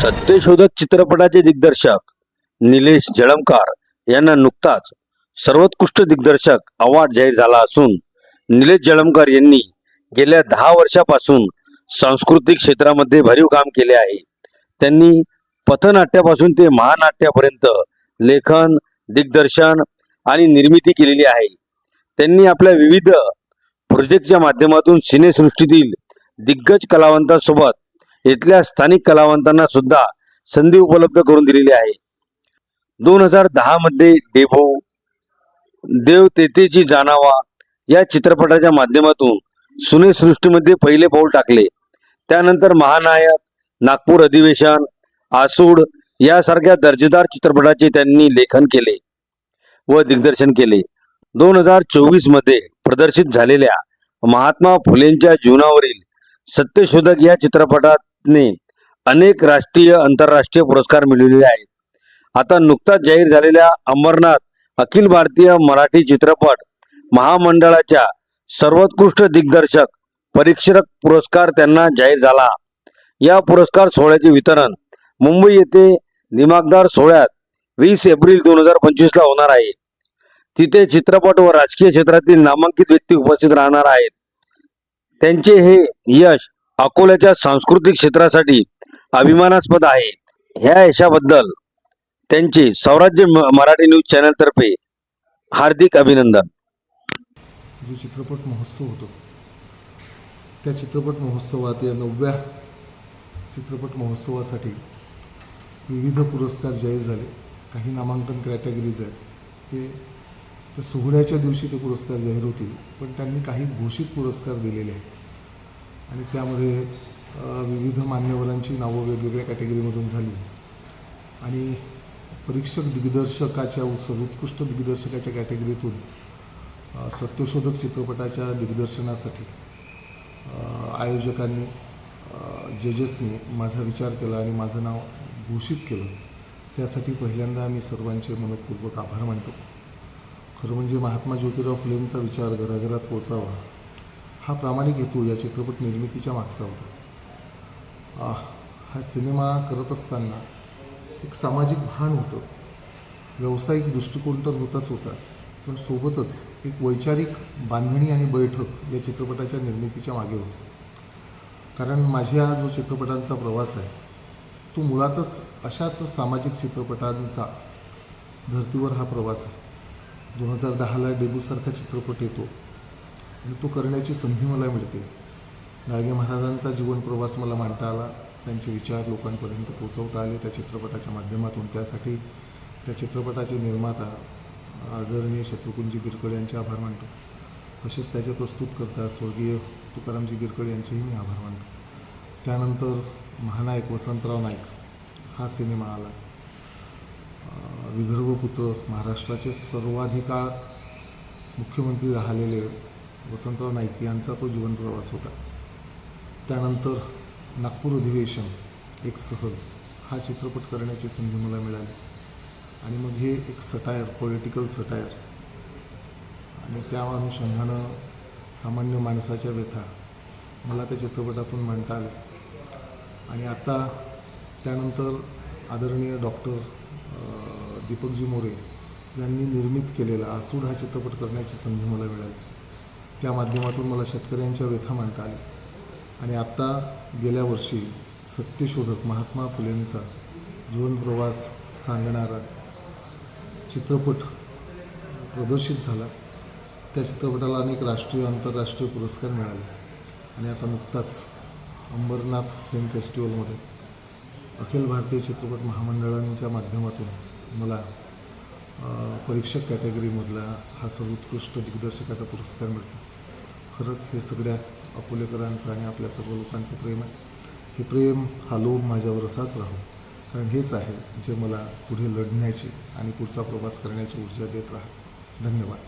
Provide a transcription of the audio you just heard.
सत्यशोधक चित्रपटाचे दिग्दर्शक निलेश जळमकार यांना नुकताच सर्वोत्कृष्ट दिग्दर्शक अवॉर्ड जाहीर झाला असून निलेश जळमकर यांनी गेल्या दहा वर्षापासून सांस्कृतिक क्षेत्रामध्ये भरीव काम केले आहे. त्यांनी पथनाट्यापासून ते महानाट्यापर्यंत लेखन दिग्दर्शन आणि निर्मिती केलेली आहे. त्यांनी आपल्या विविध प्रोजेक्टच्या माध्यमातून सिनेसृष्टीतील दिग्गज कलावंतांसोबत इथल्या स्थानिक कलावंतांना सुद्धा संधी उपलब्ध करून दिलेली आहे. दोन हजार दहामध्ये डेभो देव तेतेची जाणावा या चित्रपटाच्या माध्यमातून सुनेसृष्टीमध्ये पहिले पाऊल टाकले. त्यानंतर महानायक नागपूर अधिवेशन आसूड यासारख्या दर्जेदार चित्रपटाचे त्यांनी लेखन केले व दिग्दर्शन केले. दोन हजार चोवीसमध्ये प्रदर्शित झालेल्या महात्मा फुलेंच्या जीवनावरील सत्यशोधक या चित्रपटाने अनेक राष्ट्रीय आंतरराष्ट्रीय पुरस्कार मिळवलेले आहेत. आता नुकताच जाहीर झालेल्या अमरनाथ अखिल भारतीय मराठी चित्रपट महामंडळाच्या सर्वोत्कृष्ट दिग्दर्शक परीक्षक पुरस्कार त्यांना जाहीर झाला. या पुरस्कार सोहळ्याचे वितरण मुंबई येथे दिमागदार सोहळ्यात वीस एप्रिल दोन हजार पंचवीस ला होणार आहे. तिथे चित्रपट व राजकीय क्षेत्रातील नामांकित व्यक्ती उपस्थित राहणार आहेत. त्यांचे हे यश अकोल्याच्या सांस्कृतिक क्षेत्रासाठी अभिमानास्पद आहे. ह्या यशाबद्दल त्यांचे स्वराज्य मराठी न्यूज चॅनलतर्फे हार्दिक अभिनंदन. जो चित्रपट महोत्सव होतो त्या चित्रपट महोत्सवात या नवव्या चित्रपट महोत्सवासाठी विविध पुरस्कार जाहीर झाले. काही नामांकन कॅटेगरीज आहेत. ते तर सोहळ्याच्या दिवशी ते पुरस्कार जाहीर होतील पण त्यांनी काही घोषित पुरस्कार दिलेले आहेत. आणि त्यामध्ये विविध मान्यवरांची नावं वेगवेगळ्या कॅटेगरीमधून झाली. आणि परीक्षक दिग्दर्शकाच्या सर्वोत्कृष्ट दिग्दर्शकाच्या कॅटेगरीतून सत्यशोधक चित्रपटाच्या दिग्दर्शनासाठी आयोजकांनी जजेसनी माझा विचार केला आणि माझं नाव घोषित केलं. त्यासाठी पहिल्यांदा मी सर्वांचे मनपूर्वक आभार मानतो. खरं म्हणजे महात्मा ज्योतिराव फुलेंचा विचार घराघरात पोचावा. हा प्रामाणिक हेतू या चित्रपट निर्मितीच्या मागचा होता. हा सिनेमा करत असताना एक सामाजिक भान होतं. व्यावसायिक दृष्टिकोन तर होताच होता पण सोबतच एक वैचारिक बांधणी आणि बैठक या चित्रपटाच्या निर्मितीच्या मागे होती. कारण माझ्या जो चित्रपटांचा प्रवास आहे तो मुळातच अशाच सामाजिक चित्रपटांचा धर्तीवर हा प्रवास आहे. दोन हजार दहाला डेबूसारखा चित्रपट येतो. आणि तो करण्याची संधी मला मिळते. गाडगे महाराजांचा जीवन प्रवास मला मांडता आला. त्यांचे विचार लोकांपर्यंत पोचवता आले. त्या चित्रपटाच्या माध्यमातून. त्यासाठी त्या चित्रपटाचे निर्माता आदरणीय शत्रुकुंजी गिरकड यांचे आभार मानतो. तसेच त्याचे प्रस्तुत करता स्वर्गीय तुकारामजी गिरकड यांचेही मी आभार मानतो. त्यानंतर महानायक वसंतराव नाईक हा सिनेमा आला. विदर्भपुत्र महाराष्ट्राचे सर्वाधिकाळ मुख्यमंत्री राहिलेले वसंतराव नाईक यांचा तो जीवनप्रवास होता. त्यानंतर नागपूर अधिवेशन एक सहल हा चित्रपट करण्याची संधी मला मिळाली. आणि मग हे एक सटायर पॉलिटिकल सटायर. आणि त्या अनुषंगानं सामान्य माणसाच्या व्यथा मला त्या चित्रपटातून मांडता आल्या आणि आता त्यानंतर आदरणीय डॉक्टर दीपकजी मोरे यांनी निर्मित केलेला आसूड हा चित्रपट करण्याची संधी मला मिळाली. त्या माध्यमातून मला शेतकऱ्यांच्या व्यथा मांडता आल्या. आणि आत्ता गेल्या वर्षी सत्यशोधक महात्मा फुलेंचा जीवनप्रवास सांगणारा चित्रपट प्रदर्शित झाला. त्या चित्रपटाला अनेक राष्ट्रीय आंतरराष्ट्रीय पुरस्कार मिळाले. आणि आता नुकताच अंबरनाथ फिल्म फेस्टिवलमध्ये अखिल भारतीय चित्रपट महामंडळांच्या माध्यमातून मला परीक्षक कॅटेगरीमधला हा सर्वोत्कृष्ट दिग्दर्शकाचा पुरस्कार मिळतो. खरंच हे सगळ्या अकोलेकरांचं आणि आपल्या सर्व लोकांचं प्रेम आहे. हे प्रेम हा लोभ माझ्यावर असाच राहो. कारण हेच आहे जे मला पुढे लढण्याची आणि पुढचा प्रवास करण्याची ऊर्जा देत राहा. धन्यवाद.